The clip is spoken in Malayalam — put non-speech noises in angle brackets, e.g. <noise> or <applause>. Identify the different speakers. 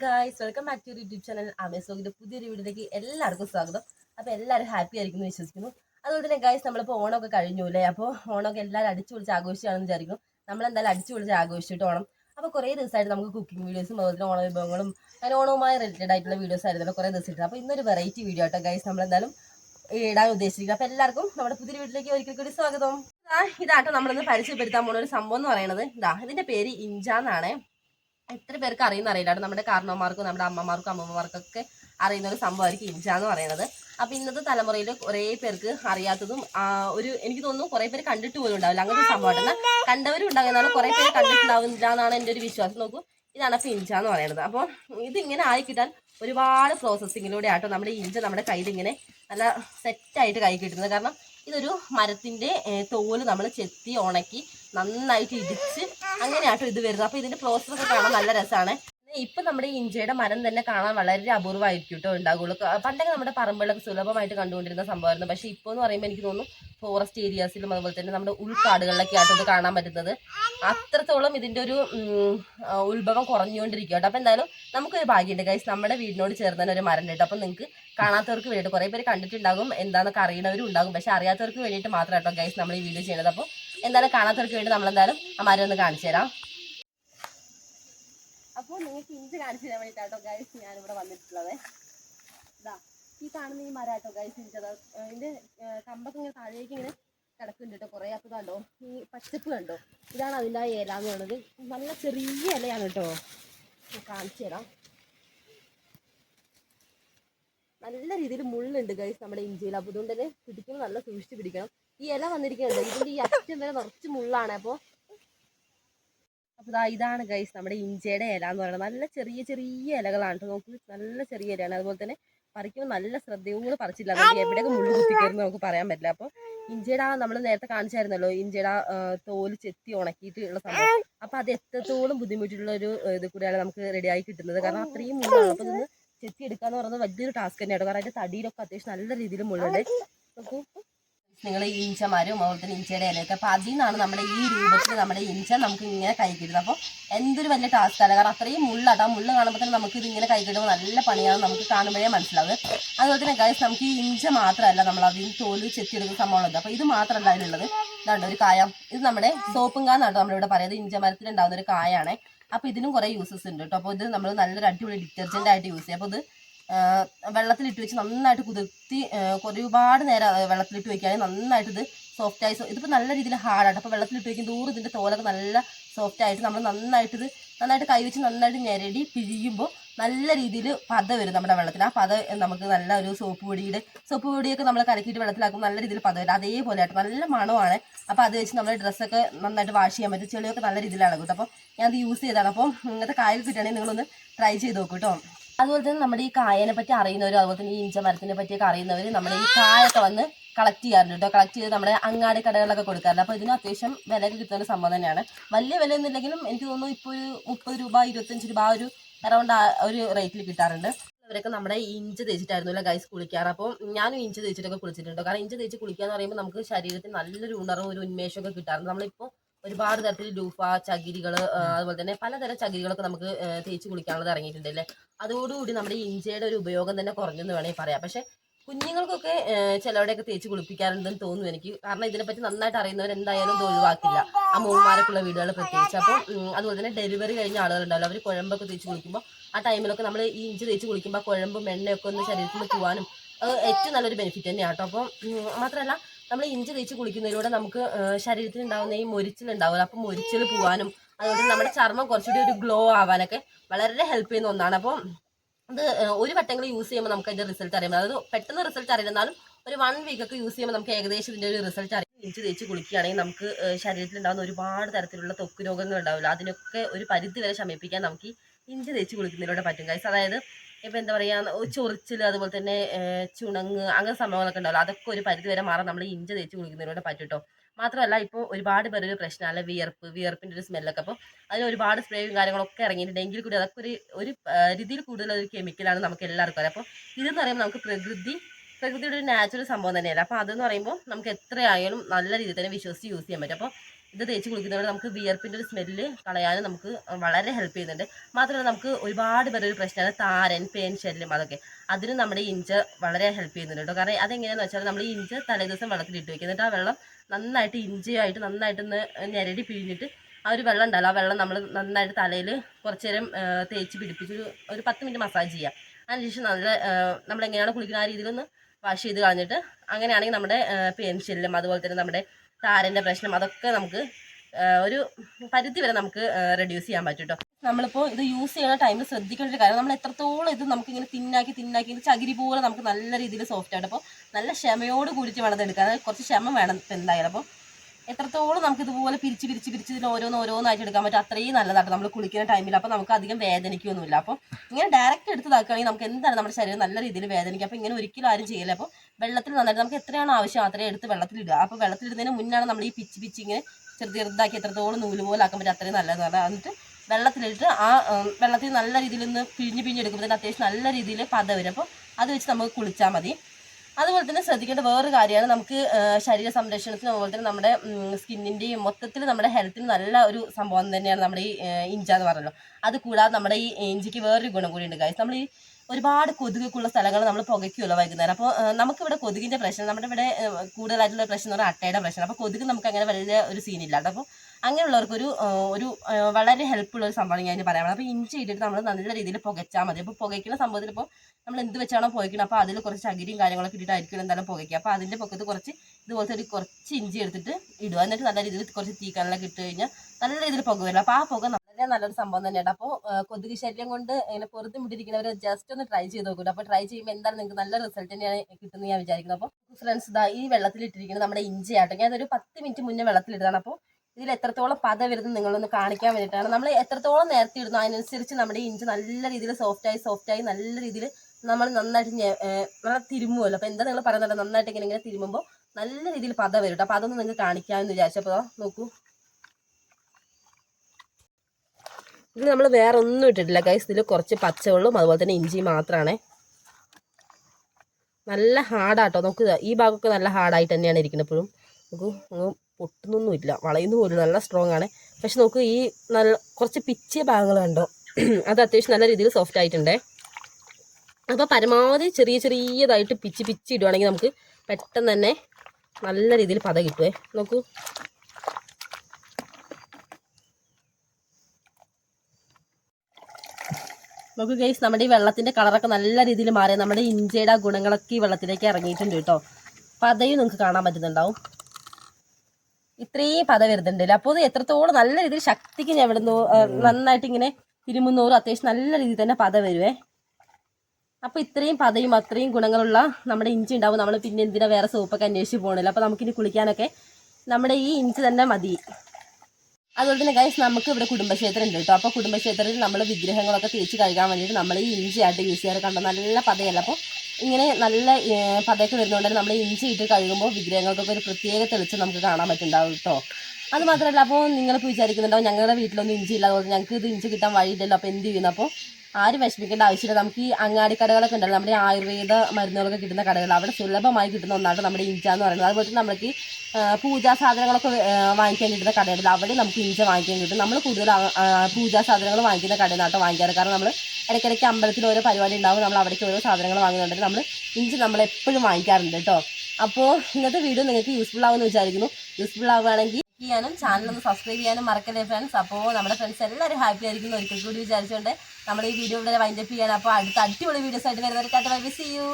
Speaker 1: Guys welcome back to YouTube channel അമേസോഗിന്റെ പുതിയൊരു വീഡിയോയിലേക്ക് എല്ലാവർക്കും സ്വാഗതം. അപ്പോൾ എല്ലാവരും ഹാപ്പി ആയിരിക്കും എന്ന് വിശ്വസിക്കുന്നു. അതുകൊണ്ട് തന്നെ ഗായ്സ് നമ്മളിപ്പോൾ ഓണമൊക്കെ കഴിഞ്ഞു അല്ലേ? അപ്പോൾ ഓണമൊക്കെ എല്ലാവരും അടിച്ചു പൊളിച്ച് ആഘോഷിക്കുകയാണെന്ന് വിചാരിക്കും നമ്മളെന്തായാലും അടിച്ചു പൊളിച്ച് ആഘോഷിച്ചിട്ട് ഓണം. അപ്പോൾ കുറേ ദിവസമായിട്ട് നമുക്ക് കുക്കിംഗ് വീഡിയോസും അതുപോലെ ഓണ വിഭവങ്ങളും അങ്ങനെ ഓണവുമായി റിലേറ്റഡ് ആയിട്ടുള്ള വീഡിയോസ് ആയിരുന്നു കുറേ ദിവസം അപ്പൊ ഇന്നൊരു വെറൈറ്റി വീഡിയോ ആട്ടോ ഗൈസ് നമ്മളെന്തായാലും ഇടാൻ ഉദ്ദേശിക്കുന്നത് അപ്പോൾ എല്ലാവർക്കും നമ്മുടെ പുതിയ വീട്ടിലേക്ക് ഒരിക്കൽ കൂടി സ്വാഗതം. ഇതാട്ടോ നമ്മളിന്ന് പരിചയപ്പെടുത്താൻ പോണ ഒരു സംഭവം എന്ന് പറയുന്നത്. ഇതാ ഇതിന്റെ പേര് ഇഞ്ചാന്നാണ് എത്ര പേർക്ക് അറിയുന്ന അറിയില്ല. നമ്മുടെ കാരണവന്മാർക്കും നമ്മുടെ അമ്മമാർക്കും അമ്മമാർക്കൊക്കെ അറിയുന്ന ഒരു സംഭവമായിരിക്കും ഇഞ്ച എന്ന് പറയുന്നത് അപ്പൊ ഇന്നത്തെ തലമുറയിൽ കുറേ പേർക്ക് അറിയാത്തതും ഒരു എനിക്ക് തോന്നുന്നു കുറേ പേര് കണ്ടിട്ട് പോലും ഉണ്ടാവില്ല. അങ്ങനത്തെ സംഭവമാണ് കണ്ടവരും ഉണ്ടാകുന്നതാണ് കുറേ പേര് കണ്ടിട്ടുണ്ടാവില്ല എന്നാണ് എന്റെ ഒരു വിശ്വാസം. നോക്കൂ ഇതാണ് അപ്പോൾ ഇഞ്ച എന്ന് പറയുന്നത് അപ്പോൾ ഇതിങ്ങനെ ആയി കിട്ടാൻ ഒരുപാട് പ്രോസസ്സിങ്ങിലൂടെ ആട്ടോ നമ്മുടെ ഇഞ്ച നമ്മുടെ കയ്യിൽ ഇങ്ങനെ നല്ല സെറ്റായിട്ട് കൈ കിട്ടുന്നത്. കാരണം ഇതൊരു മരത്തിന്റെ തോൽ നമ്മൾ ചെത്തി ഉണക്കി നന്നായിട്ട് ഇടിച്ച് അങ്ങനെയാട്ടോ ഇത് വരുന്നത്. അപ്പോൾ ഇതിന്റെ പ്രോസസ് ഒക്കെ കാണാൻ നല്ല രസമാണ്. ഇപ്പൊ നമ്മുടെ ഈ ഇഞ്ചിയുടെ മരം തന്നെ കാണാൻ വളരെ അപൂർവമായിരിക്കും കേട്ടോ ഉണ്ടാകുള്ളൂ പണ്ടൊക്കെ നമ്മുടെ പറമ്പുകളൊക്കെ സുലഭമായിട്ട് കണ്ടുകൊണ്ടിരുന്ന സംഭവമായിരുന്നു. പക്ഷേ ഇപ്പോൾ എന്ന് പറയുമ്പോൾ എനിക്ക് തോന്നുന്നു ഫോറസ്റ്റ് ഏരിയാസിലും അതുപോലെ തന്നെ നമ്മുടെ ഉൾക്കാടുകളിലൊക്കെ ആയിട്ട് ഇത് കാണാൻ പറ്റുന്നത്. അത്രത്തോളം ഇതിന്റെ ഒരു ഉത്ഭവം കുറഞ്ഞുകൊണ്ടിരിക്കും കേട്ടോ. അപ്പൊ എന്തായാലും നമുക്കൊരു ഭാഗ്യമുണ്ട്. ഗൈസ് നമ്മുടെ വീടിനോട് ചേർന്ന് ഒരു മരം കേട്ടോ. അപ്പൊ നിങ്ങൾക്ക് കാണാത്തവർക്ക് വേണ്ടിയിട്ട് കുറേ പേര് കണ്ടിട്ടുണ്ടാകും എന്താണെന്നൊക്കെ അറിയണവരും ഉണ്ടാകും. പക്ഷെ അറിയാത്തവർക്ക് വേണ്ടിയിട്ട് മാത്രം കേട്ടോ ഗൈസ് നമ്മൾ ഈ വീഡിയോ ചെയ്യുന്നത്. അപ്പോൾ എന്തായാലും കാണാത്തവർക്ക് വേണ്ടി നമ്മൾ എന്തായാലും ആ മരം ഒന്ന് കാണിച്ചു തരാം. അപ്പോൾ നിങ്ങൾക്ക് ഇഞ്ച് കാണിച്ചു തരാൻ വേണ്ടിയിട്ടാട്ടോ ഗൈസ് ഞാനിവിടെ വന്നിട്ടുള്ളത്. ഈ കാണുന്ന ഈ മരാട്ടോ ഗൈസ് ഇരിച്ചത് ഇതിന്റെ ഏർ, കമ്പൊക്കെ ഇങ്ങനെ താഴേക്ക് ഇങ്ങനെ കിടക്കുന്നുണ്ട് കേട്ടോ കുറേ അപ്പം കണ്ടോ? ഈ പച്ചപ്പ് കണ്ടോ? ഇതാണ് അതിന്റെ ആ ഇല എന്ന് പറയുന്നത്. നല്ല ചെറിയ ഇലയാണ് കേട്ടോ. കാണിച്ചു തരാം. നല്ല രീതിയിൽ മുള്ളുണ്ട് ഗൈസ് നമ്മുടെ ഇഞ്ചിയിൽ. അപ്പോൾ അതുകൊണ്ട് തന്നെ പിടിക്കുമ്പോൾ നല്ല സൂക്ഷിച്ച് പിടിക്കണം. ഈ ഇല വന്നിരിക്കുന്നുണ്ട്. ഇതിന്റെ ഈ അറ്റം വരെ നിറച്ച് മുള്ളാണ് അപ്പോൾ അപ്പോൾ ഇതാണ് ഗൈസ് നമ്മുടെ ഇഞ്ചിയുടെ ഇല എന്ന് പറയുന്നത്. നല്ല ചെറിയ ചെറിയ ഇലകളാണ് കേട്ടോ. നോക്ക് നല്ല ചെറിയ ഇലയാണ്. അതുപോലെ തന്നെ പറിക്കുമ്പോൾ നല്ല ശ്രദ്ധയും കൂടെ പറിച്ചില്ല എവിടെയൊക്കെ മുള്ളു കുത്തിക്കയറുന്ന നമുക്ക് പറയാൻ പറ്റില്ല. അപ്പോൾ ഇഞ്ചിയുടെ നമ്മൾ നേരത്തെ കാണിച്ചായിരുന്നല്ലോ ഇഞ്ചിയുടെ തോൽ ചെത്തി ഉണക്കിയിട്ട് ഉള്ള സംഭവം. അപ്പോൾ അത് എത്രത്തോളം ബുദ്ധിമുട്ടുള്ള ഒരു ഇത് കൂടിയാണ് നമുക്ക് റെഡിയായി കിട്ടുന്നത്. കാരണം അത്രയും മുള്ളാണ് അപ്പൊ ഇതൊന്ന് ചെത്തി എടുക്കാന്ന് പറയുന്നത് വലിയൊരു ടാസ്ക് തന്നെയാണ് കാരണം അതിന്റെ തടിയിലൊക്കെ അത്യാവശ്യം നല്ല രീതിയിൽ മുള്ളുണ്ട്. നോക്കൂ. നിങ്ങൾ ഈ ഇഞ്ചമാരും അതുപോലെ തന്നെ ഇഞ്ചയുടെ ഇലയൊക്കെ. അപ്പോൾ അതിൽ നിന്നാണ് നമ്മുടെ ഈ രൂപത്തിൽ നമ്മുടെ ഇഞ്ച നമുക്ക് ഇങ്ങനെ കൈ കിട്ടുന്നത്. അപ്പോൾ എന്തൊരു വലിയ ടാസ്ക്കാണ് കാരണം അത്രയും മുള്ളാട്ടോ മുള്ള് കാണുമ്പോൾ തന്നെ നമുക്ക് ഇതിങ്ങനെ കൈ കിട്ടുമ്പോൾ നല്ല പണിയാണ് നമുക്ക് കാണുമ്പോഴേ മനസ്സിലാവുക അതുപോലെ തന്നെ ഗൈസ് നമുക്ക് ഈ ഇഞ്ച മാത്രമല്ല നമ്മൾ അതിൽ തോൽ ചെത്തിയെടുക്കുന്ന സംഭവമുള്ളത് അപ്പോൾ ഇത് മാത്രമല്ല അതിലുള്ളത്. ഇതാണ്ട് ഒരു കായ. ഇത് നമ്മുടെ സോപ്പും കാന്നാട്ടോ നമ്മളിവിടെ പറയുന്നത് ഇഞ്ച മരത്തിൽ ഉണ്ടാകുന്ന ഒരു കായാണ്. അപ്പോൾ ഇതിനും കുറേ യൂസസ് ഉണ്ട് കേട്ടോ. അപ്പോൾ ഇത് നമ്മൾ നല്ലൊരു അടിപൊളി ഡിറ്റർജന്റ് ആയിട്ട് യൂസ് ചെയ്യും. അപ്പോൾ ഇത് വെള്ളത്തിലിട്ട് വെച്ച് നന്നായിട്ട് കുതിർത്തി ഒരുപാട് നേരം വെള്ളത്തിലിട്ട് വെക്കുകയാണെങ്കിൽ നന്നായിട്ട് ഇത് സോഫ്റ്റ് ആയി ഇതിപ്പോൾ നല്ല രീതിയിൽ ഹാർഡാണ്. അപ്പോൾ വെള്ളത്തിലിട്ട് വെക്കും ദൂരം ഇതിന്റെ തോലൊക്കെ നല്ല സോഫ്റ്റ് ആയിട്ട് നമ്മൾ നന്നായിട്ട് ഇത് നന്നായിട്ട് കൈവച്ച് നന്നായിട്ട് ഞെരടി പിഴിയുമ്പോൾ നല്ല രീതിയിൽ പത വരും നമ്മുടെ വെള്ളത്തിൽ ആ പത നമുക്ക് നല്ല ഒരു സോപ്പ് പൊടിയുടെ സോപ്പ് പൊടിയൊക്കെ നമ്മൾ കലക്കിയിട്ട് വെള്ളത്തിലാക്കും നല്ല രീതിയിൽ പത വരും. അതേപോലെ ആയിട്ട് നല്ല മണമാണ്. അപ്പോൾ അത് വെച്ച് നമ്മുടെ ഡ്രസ്സൊക്കെ നന്നായിട്ട് വാഷ് ചെയ്യാൻ പറ്റും. ചെളിയൊക്കെ നല്ല രീതിയിലാണ് കേട്ടോ. അപ്പോൾ ഞാനത് യൂസ് ചെയ്താണ്. അപ്പോൾ ഇങ്ങനത്തെ കായൽ കിട്ടുകയാണെങ്കിൽ നിങ്ങളൊന്ന് ട്രൈ ചെയ്ത് നോക്കൂ കേട്ടോ. അതുപോലെ തന്നെ നമ്മുടെ ഈ കായനെ പറ്റി അറിയുന്നവരും അതുപോലെ തന്നെ ഈ ഇഞ്ച മരത്തിനെ പറ്റിയൊക്കെ അറിയുന്നവർ നമ്മുടെ ഈ കായൊക്കെ വന്ന് കളക്ട് ചെയ്യാറുണ്ട് കേട്ടോ കളക്ട് ചെയ്ത് നമ്മുടെ അങ്ങാടി കടകളിലൊക്കെ കൊടുക്കാറുണ്ട്. അപ്പോൾ ഇതിന് അത്യാവശ്യം വിലയൊക്കെ കിട്ടുന്ന സംഭവം തന്നെയാണ്. വലിയ വില ഒന്നുമില്ലെങ്കിലും എനിക്ക് തോന്നുന്നു ഇപ്പോൾ ഒരു മുപ്പത് രൂപ ഇരുപത്തഞ്ച് രൂപ ആ ഒരു അറൗണ്ട് ഒരു റേറ്റിൽ കിട്ടാറുണ്ട്. അവരൊക്കെ നമ്മുടെ ഇഞ്ച് തേച്ചിട്ടായിരുന്നു അല്ലേ ഗൈസ് കുളിക്കാറ്. അപ്പോൾ ഞാനും ഇഞ്ച് തേച്ചിട്ടൊക്കെ കുളിച്ചിട്ടുണ്ട് കാരണം ഇഞ്ച് തേച്ച് കുളിക്കുക എന്ന് പറയുമ്പോൾ നമുക്ക് ശരീരത്തിന് നല്ലൊരു ഉണർവും ഒരു ഉന്മേഷമൊക്കെ കിട്ടാറുണ്ട്. നമ്മളിപ്പോൾ ഒരുപാട് തരത്തിൽ ലൂഫ ചകിരികൾ അതുപോലെ തന്നെ പലതരം ചകിരികളൊക്കെ നമുക്ക് തേച്ച് കുളിക്കാനുള്ളത് ഇറങ്ങിയിട്ടുണ്ട് അല്ലേ? അതോടുകൂടി നമ്മുടെ ഇഞ്ചയുടെ ഒരു ഉപയോഗം തന്നെ കുറഞ്ഞെന്ന് വേണമെങ്കിൽ പറയാം. പക്ഷേ കുഞ്ഞുങ്ങൾക്കൊക്കെ ചിലവിടെയൊക്കെ തേച്ച് കുളിപ്പിക്കാറുണ്ടെന്ന് തോന്നുന്നു എനിക്ക്. കാരണം ഇതിനെപ്പറ്റി നന്നായിട്ട് അറിയുന്നവർ എന്തായാലും ഇത് ഒഴിവാക്കില്ല. അമ്മൂമാരൊക്കെയുള്ള വീടുകൾ പ്രത്യേകിച്ച്. അപ്പോൾ അതുപോലെ തന്നെ ഡെലിവറി കഴിഞ്ഞ ആളുകളുണ്ടാവില്ല. അവർ കുഴമ്പൊക്കെ തേച്ച് കുളിക്കുമ്പോൾ ആ ടൈമിലൊക്കെ നമ്മൾ ഈ ഇഞ്ചി തേച്ച് കുളിക്കുമ്പോൾ കുഴമ്പും എണ്ണയൊക്കെ ഒന്ന് ശരീരത്തിൽ നിന്ന് പോകാനും ഏറ്റവും നല്ലൊരു ബെനിഫിറ്റ് തന്നെയാണ് കേട്ടോ. അപ്പം മാത്രമല്ല നമ്മൾ ഇഞ്ചി തേച്ച് കുളിക്കുന്നതിലൂടെ നമുക്ക് ശരീരത്തിൽ ഉണ്ടാകുന്ന ഈ മൊരിച്ചിൽ ഉണ്ടാവില്ല അപ്പം മൊരിച്ചിൽ പോകാനും അതുകൊണ്ട് നമ്മുടെ ചർമ്മം കുറച്ചുകൂടി ഒരു ഗ്ലോ ആവാനൊക്കെ വളരെ ഹെൽപ്പ് ചെയ്യുന്ന ഒന്നാണ്. അപ്പം അത് ഒരു വട്ടങ്ങൾ യൂസ് ചെയ്യുമ്പോൾ നമുക്ക് അതിന്റെ റിസൾട്ട് അറിയാം. അതായത് പെട്ടെന്ന് റിസൾട്ട് അറിയുന്നാലും ഒരു വൺ വീക്ക് ഒക്കെ യൂസ് ചെയ്യുമ്പോൾ നമുക്ക് ഏകദേശം ഇതിന്റെ ഒരു റിസൾട്ട് അറിയാം. ഇഞ്ചി തേച്ച് കുളിക്കുകയാണെങ്കിൽ നമുക്ക് ശരീരത്തിൽ ഉണ്ടാകുന്ന ഒരുപാട് തരത്തിലുള്ള തൊക്ക് രോഗങ്ങൾ ഉണ്ടാവില്ല. അതിനൊക്കെ ഒരു പരിധി വരെ ശമിപ്പിക്കാൻ നമുക്ക് ഇഞ്ചി തേച്ച് കുളിക്കുന്നതിലൂടെ പറ്റും. കൈസ് അതായത് ഇപ്പം എന്താ പറയുക ചൊറിച്ചിൽ അതുപോലെ തന്നെ ചുണങ്ങ് അങ്ങനെ സംഭവങ്ങളൊക്കെ ഉണ്ടാവില്ല. അതൊക്കെ ഒരു പരിധി വരെ മാറാൻ നമ്മൾ ഇഞ്ച തേച്ച് കുളിക്കുന്നതിലൂടെ കേട്ടോ മാത്രമല്ല ഇപ്പോൾ ഒരുപാട് പേര് ഒരു പ്രശ്നമല്ല വിയർപ്പ് വിയർപ്പിന്റെ ഒരു സ്മെല്ലൊക്കെ അപ്പോൾ അതിന് ഒരുപാട് സ്പ്രേയും കാര്യങ്ങളൊക്കെ ഇറങ്ങിയിട്ടുണ്ടെങ്കിൽ കൂടി അതൊക്കെ ഒരു ഒരു രീതിയിൽ കൂടുതൽ ഒരു കെമിക്കലാണ് നമുക്ക് എല്ലാവർക്കും അറിയാം. അപ്പോൾ ഇതെന്ന് പറയുമ്പോൾ നമുക്ക് പ്രകൃതി പ്രകൃതിയുടെ ഒരു നാച്ചുറൽ സംഭവം തന്നെയല്ല. അപ്പോൾ അതെന്ന് പറയുമ്പോൾ നമുക്ക് എത്രയായാലും നല്ല രീതിയിൽ തന്നെ വിശ്വസിച്ച് യൂസ് ചെയ്യാൻ പറ്റും. അപ്പോൾ ഇത് തേച്ച് കുളിക്കുന്നതോടെ നമുക്ക് വിയർപ്പിന്റെ ഒരു സ്മെല്ല് കളയാനും നമുക്ക് വളരെ ഹെൽപ്പ് ചെയ്യുന്നുണ്ട്. മാത്രമല്ല നമുക്ക് ഒരുപാട് പേരുടെ ഒരു പ്രശ്നമാണ് താരൻ പേൻ ശല്യം അതൊക്കെ. അതിനും നമ്മുടെ ഇഞ്ച് വളരെ ഹെൽപ്പ് ചെയ്യുന്നുണ്ട് കേട്ടോ. കാരണം അതെങ്ങനെയാണെന്ന് വെച്ചാൽ നമ്മൾ ഇഞ്ച് തലേദിവസം വെള്ളത്തിൽ ഇട്ട് വെക്കും. എന്നിട്ട് ആ വെള്ളം നന്നായിട്ട് ഇഞ്ചിയായിട്ട് നന്നായിട്ടൊന്ന് ഞെരടി പിഴിഞ്ഞിട്ട് ആ ഒരു വെള്ളം ഉണ്ടല്ലോ ആ വെള്ളം നമ്മൾ നന്നായിട്ട് തലയിൽ കുറച്ച് നേരം തേച്ച് പിടിപ്പിച്ച് ഒരു ഒരു പത്ത് മിനിറ്റ് മസാജ് ചെയ്യുക അതിനുശേഷം നല്ല നമ്മൾ എങ്ങനെയാണ് കുളിക്കുന്ന ആ രീതിയിലൊന്ന് വാഷ് ചെയ്ത് കളഞ്ഞിട്ട് അങ്ങനെയാണെങ്കിൽ നമ്മുടെ പേൻ അതുപോലെ തന്നെ നമ്മുടെ താരന്റെ പ്രശ്നം അതൊക്കെ നമുക്ക് ഒരു പരിധി വരെ നമുക്ക് റെഡ്യൂസ് ചെയ്യാൻ പറ്റും കേട്ടോ നമ്മളിപ്പോൾ ഇത് യൂസ് ചെയ്യുന്ന ടൈമിൽ ശ്രദ്ധിക്കേണ്ട ഒരു കാര്യം നമ്മൾ എത്രത്തോളം ഇത് നമുക്ക് ഇങ്ങനെ തിന്നാക്കി തിന്നാക്കി ഇത് ചകിരി പോലെ നമുക്ക് നല്ല രീതിയിൽ സോഫ്റ്റ് ആയിട്ട് അപ്പോൾ നല്ല ക്ഷമയോട് കൂടിയിട്ട് വേണം എടുക്കാൻ. കുറച്ച് ക്ഷമ വേണം എന്തായാലും. അപ്പോൾ എത്രത്തോളം നമുക്ക് ഇതുപോലെ പിരിച്ച് പിരിച്ച് പിരിച്ച് ഇതിന് ഓരോന്ന് ഓരോന്നായിട്ട് എടുക്കാൻ പറ്റും അത്രയും നല്ലതാണ് നമ്മൾ കുളിക്കുന്ന ടൈമിൽ അപ്പോൾ നമുക്ക് അധികം വേദനിക്കൊന്നുമില്ല. അപ്പോൾ ഇങ്ങനെ ഡയറക്റ്റ് എടുത്ത് ഇതാക്കുകയാണെങ്കിൽ നമുക്ക് എന്താണ് നമ്മുടെ ശരീരം നല്ല രീതിയിൽ വേദനിക്കുക അപ്പോൾ ഇങ്ങനെ ഒരിക്കലും ആരും ചെയ്യില്ല. അപ്പോൾ വെള്ളത്തിൽ നന്നായിട്ട് നമുക്ക് എത്രയാണ് ആവശ്യം അത്രയും എടുത്ത് വെള്ളത്തിലിടുക അപ്പോൾ വെള്ളത്തിലിടുന്നതിന് മുന്നാണ് നമ്മൾ ഈ പിച്ച് പിച്ച് ഇങ്ങനെ ചെറുത് ചെറുതാക്കി എത്രത്തോളം നൂൽ പോലെ ആക്കാൻ പറ്റും അത്രയും നല്ലതാണ് എന്നിട്ട് വെള്ളത്തിലിട്ട് ആ വെള്ളത്തിൽ നല്ല രീതിയിൽ ഒന്ന് പിഴിഞ്ഞ് പിഴിഞ്ഞെടുക്കുമ്പോൾ അത്യാവശ്യം നല്ല രീതിയിൽ പത വരും അപ്പോൾ അത് വെച്ച് നമുക്ക് കുളിച്ചാൽ മതി. അതുപോലെ തന്നെ ശ്രദ്ധിക്കേണ്ട വേറൊരു കാര്യമാണ് നമുക്ക് ശരീര സംരക്ഷണത്തിനും അതുപോലെ തന്നെ നമ്മുടെ സ്കിന്നിന്റെയും മൊത്തത്തിൽ നമ്മുടെ ഹെൽത്തിന് നല്ല ഒരു സംഭവം തന്നെയാണ് നമ്മുടെ ഈ ഇഞ്ച എന്ന് പറഞ്ഞല്ലോ. അത് കൂടാതെ നമ്മുടെ ഈ ഇഞ്ചിക്ക് വേറൊരു ഗുണം കൂടി ഉണ്ട് കാര്യം നമ്മൾ ഈ ഒരുപാട് കൊതുകൊക്കെയുള്ള സ്ഥലങ്ങൾ നമ്മൾ പുകയ്ക്കുമല്ലോ വൈകുന്നേരം. അപ്പോൾ നമുക്കിവിടെ കൊതുകിന്റെ പ്രശ്നം നമ്മുടെ ഇവിടെ കൂടുതലായിട്ടുള്ള പ്രശ്നം എന്ന് പറഞ്ഞാൽ അട്ടയുടെ പ്രശ്നം. അപ്പോൾ കൊതുക് നമുക്ക് അങ്ങനെ വലിയ ഒരു സീനില്ല അപ്പോൾ അങ്ങനെയുള്ളവർക്കൊരു ഒരു ഒരു വളരെ ഹെൽപ്പുള്ള ഒരു സംഭവം ഞാൻ പറയാം. അപ്പോൾ ഇഞ്ചി ഇട്ടിട്ട് നമ്മൾ നല്ല രീതിയിൽ പുകച്ചാൽ മതി. അപ്പോൾ പുകയ്ക്കുന്ന സംഭവത്തിൽ ഇപ്പോൾ നമ്മൾ എന്ത് വെച്ചാണോ പുകയ്ക്കുന്നത് അപ്പോൾ അതിൽ കുറച്ച് അകിരിയും കാര്യങ്ങളൊക്കെ ഇട്ടിട്ടായിരിക്കും എന്തായാലും പുകയ്ക്കുക. അപ്പോൾ അതിന്റെ പൊക്കത്ത് കുറച്ച് ഇതുപോലത്തെ ഒരു കുറച്ച് ഇഞ്ചി എടുത്തിട്ട് ഇടുക. എന്നിട്ട് നല്ല രീതിയിൽ കുറച്ച് തീക്കാനൊക്കെ ഇട്ട് കഴിഞ്ഞാൽ നല്ല രീതിയിൽ പുക വരും അപ്പോൾ ആ പുക വളരെ നല്ലൊരു സംഭവം തന്നെയാണ്. അപ്പോൾ കൊതുക് ശല്യം കൊണ്ട് ഇങ്ങനെ പുറത്ത് വിട്ടിരിക്കുന്നവർ ജസ്റ്റ് ഒന്ന് ട്രൈ ചെയ്ത് നോക്കൂ അപ്പോൾ ട്രൈ ചെയ്യുമ്പോൾ എന്താണ് നിങ്ങൾക്ക് നല്ല റിസൾട്ട് തന്നെയാണ് കിട്ടുന്നത് ഞാൻ വിചാരിക്കുന്നത് അപ്പോൾ ഫ്രണ്ട്സ് ഇതാ ഈ വെള്ളത്തിൽ ഇട്ടിരിക്കുന്നത് നമ്മുടെ ഇഞ്ചി ആട്ടോ. ഞാൻ ഒരു പത്ത് മിനിറ്റ് മുന്നേ വെള്ളത്തിലിട്ടതാണ്. അപ്പോൾ ഇതിൽ എത്രത്തോളം പത വരുന്നത് നിങ്ങളൊന്ന് കാണിക്കാൻ വേണ്ടിയിട്ടാണ്. നമ്മൾ എത്രത്തോളം നേരത്തെ ഇടുന്നു അതിനനുസരിച്ച് നമ്മുടെ ഇഞ്ചി നല്ല രീതിയിൽ സോഫ്റ്റായി സോഫ്റ്റായി നല്ല രീതിയിൽ നമ്മൾ നന്നായിട്ട് നമ്മളെ തിരുമ്മുമല്ലോ അപ്പോൾ എന്താ നിങ്ങൾ പറയുന്നത്? നന്നായിട്ട് ഇങ്ങനെ ഇങ്ങനെ തിരുമ്മുമ്പോൾ നല്ല രീതിയിൽ പത വരും കേട്ടോ അപ്പോൾ അതൊന്ന് നിങ്ങൾക്ക് കാണിക്കാമെന്ന് വിചാരിച്ചപ്പോൾ നോക്കൂ. ഇതിൽ നമ്മൾ വേറെ ഒന്നും ഇട്ടിട്ടില്ല. ഗൈസ് ഇതിൽ കുറച്ച് പച്ചവെള്ളവും അതുപോലെ തന്നെ ഇഞ്ചി മാത്രമാണ് നല്ല ഹാർഡാട്ടോ. നമുക്ക് ഈ ഭാഗമൊക്കെ നല്ല ഹാർഡായിട്ട് തന്നെയാണ് ഇരിക്കുന്നത് ഇപ്പോഴും. നമുക്ക് പൊട്ടുന്നൊന്നുമില്ല വളയുന്നു പോലും നല്ല സ്ട്രോങ് ആണ്. പക്ഷെ നമുക്ക് ഈ നല്ല കുറച്ച് പിച്ചിയ ഭാഗങ്ങൾ കണ്ടോ? <clears throat> അത് അത്യാവശ്യം നല്ല രീതിയിൽ സോഫ്റ്റ് ആയിട്ടുണ്ടേ. അപ്പോൾ പരമാവധി ചെറിയ ചെറിയതായിട്ട് പിച്ച് പിച്ച് ഇടുവാണെങ്കിൽ നമുക്ക് പെട്ടെന്ന് തന്നെ നല്ല രീതിയിൽ പത കിട്ടുവേ. നോക്കൂ. നോക്കൂ ഗൈസ് നമ്മുടെ ഈ വെള്ളത്തിന്റെ കളറൊക്കെ നല്ല രീതിയിൽ മാറി നമ്മുടെ ഇഞ്ചിയുടെ ഗുണങ്ങളൊക്കെ ഈ വെള്ളത്തിലേക്ക് ഇറങ്ങിയിട്ടുണ്ട് കേട്ടോ. പതയും നിങ്ങൾക്ക് കാണാൻ പറ്റുന്നുണ്ടാവും. ഇത്രയും പത വരുന്നുണ്ടല്ലോ? അപ്പോൾ എത്രത്തോളം നല്ല രീതിയിൽ ശക്തിക്ക് ഞാൻ ഇവിടുന്ന് നന്നായിട്ട് ഇങ്ങനെ തിരുമുന്നൂറും അത്യാവശ്യം നല്ല രീതിയിൽ തന്നെ പത വരുവേ. അപ്പോൾ ഇത്രയും പതയും അത്രയും ഗുണങ്ങളുള്ള നമ്മുടെ ഇഞ്ചി ഉണ്ടാവും. നമ്മൾ പിന്നെ എന്തിനാ വേറെ സോപ്പൊക്കെ അന്വേഷിച്ച് പോകണമല്ലോ അപ്പോൾ നമുക്കിനി കുളിക്കാനൊക്കെ നമ്മുടെ ഈ ഇഞ്ചി തന്നെ മതി. അതുപോലെ തന്നെ ഗൈസ് നമുക്ക് ഇവിടെ കുടുംബക്ഷേത്രം ഉണ്ട് കേട്ടോ. അപ്പോൾ കുടുംബക്ഷേത്രത്തിൽ നമ്മൾ വിഗ്രഹങ്ങളൊക്കെ തേച്ച് കഴുകാൻ വേണ്ടിയിട്ട് നമ്മൾ ഈ ഇഞ്ചി ആയിട്ട് യൂസ് ചെയ്യാറ് കണ്ടോ? നല്ല പതയല്ല? അപ്പോൾ ഇങ്ങനെ നല്ല പതയൊക്കെ വരുന്നതുകൊണ്ട് നമ്മൾ ഇഞ്ചി ഇട്ട് കഴുകുമ്പോൾ വിഗ്രഹങ്ങൾക്കൊക്കെ ഒരു പ്രത്യേക തെളിച്ചം നമുക്ക് കാണാൻ പറ്റുന്നുണ്ടാവും കേട്ടോ. അത് മാത്രമല്ല അപ്പോൾ നിങ്ങളിപ്പോൾ വിചാരിക്കുന്നുണ്ടാവും ഞങ്ങളുടെ വീട്ടിലൊന്നും ഇഞ്ചി ഇല്ല അതുകൊണ്ട് ഞങ്ങൾക്ക് ഇത് ഇഞ്ചി കിട്ടാൻ വഴിയില്ലല്ലോ. അപ്പോൾ എന്ത് ചെയ്യുന്നു? അപ്പോൾ ആരും വിഷമിക്കേണ്ട ആവശ്യമില്ല. നമുക്ക് ഈ അങ്ങാടി കടകളൊക്കെ ഉണ്ടല്ലോ നമ്മുടെ ആയുർവേദ മരുന്നുകളൊക്കെ കിട്ടുന്ന കടകൾ അവിടെ സുലഭമായി കിട്ടുന്ന ഒന്നാണ് നമ്മുടെ ഇഞ്ച എന്ന് പറയുന്നത്. അതുപോലെ തന്നെ നമുക്ക് പൂജാ സാധനങ്ങളൊക്കെ വാങ്ങിക്കാൻ കിട്ടുന്ന കടകളിൽ അവിടെ നമുക്ക് ഇഞ്ച വാങ്ങിക്കാൻ കിട്ടും. നമ്മൾ കൂടുതൽ പൂജാ സാധനങ്ങൾ വാങ്ങിക്കുന്ന കടയിൽ നിന്നാട്ടോ വാങ്ങിക്കാറ്. കാരണം നമ്മൾ ഇടയ്ക്കിടയ്ക്ക് അമ്പലത്തിൽ ഓരോ പരിപാടി ഉണ്ടാവും. നമ്മൾ അവിടേക്ക് ഓരോ സാധനങ്ങൾ വാങ്ങുന്നുണ്ടെങ്കിൽ നമ്മൾ ഇഞ്ചി നമ്മൾ എപ്പോഴും വാങ്ങിക്കാറുണ്ട് കേട്ടോ. അപ്പോൾ ഇന്നത്തെ വീഡിയോ നിങ്ങൾക്ക് യൂസ്ഫുൾ ആവുമെന്ന് വിചാരിക്കുന്നു. യൂസ്ഫുൾ ആവുകയാണെങ്കിൽ ചെയ്യാനും ചാനൽ ഒന്ന് സബ്സ്ക്രൈബ് ചെയ്യാനും മറക്കല്ലേ ഫ്രണ്ട്സ് അപ്പോൾ നമ്മുടെ ഫ്രണ്ട്സ് എല്ലാവരും ഹാപ്പി ആയിരിക്കുന്നു. ഒരിക്കൽ കൂടി വിചാരിച്ചുകൊണ്ട് നമ്മൾ ഈ വീഡിയോ ഇവിടെ വൈൻഡപ്പ് ചെയ്യാൻ അപ്പോൾ അടുത്ത അടിപൊളി വീഡിയോസ് ആയിട്ട് ടാറ്റ ബൈ സി യു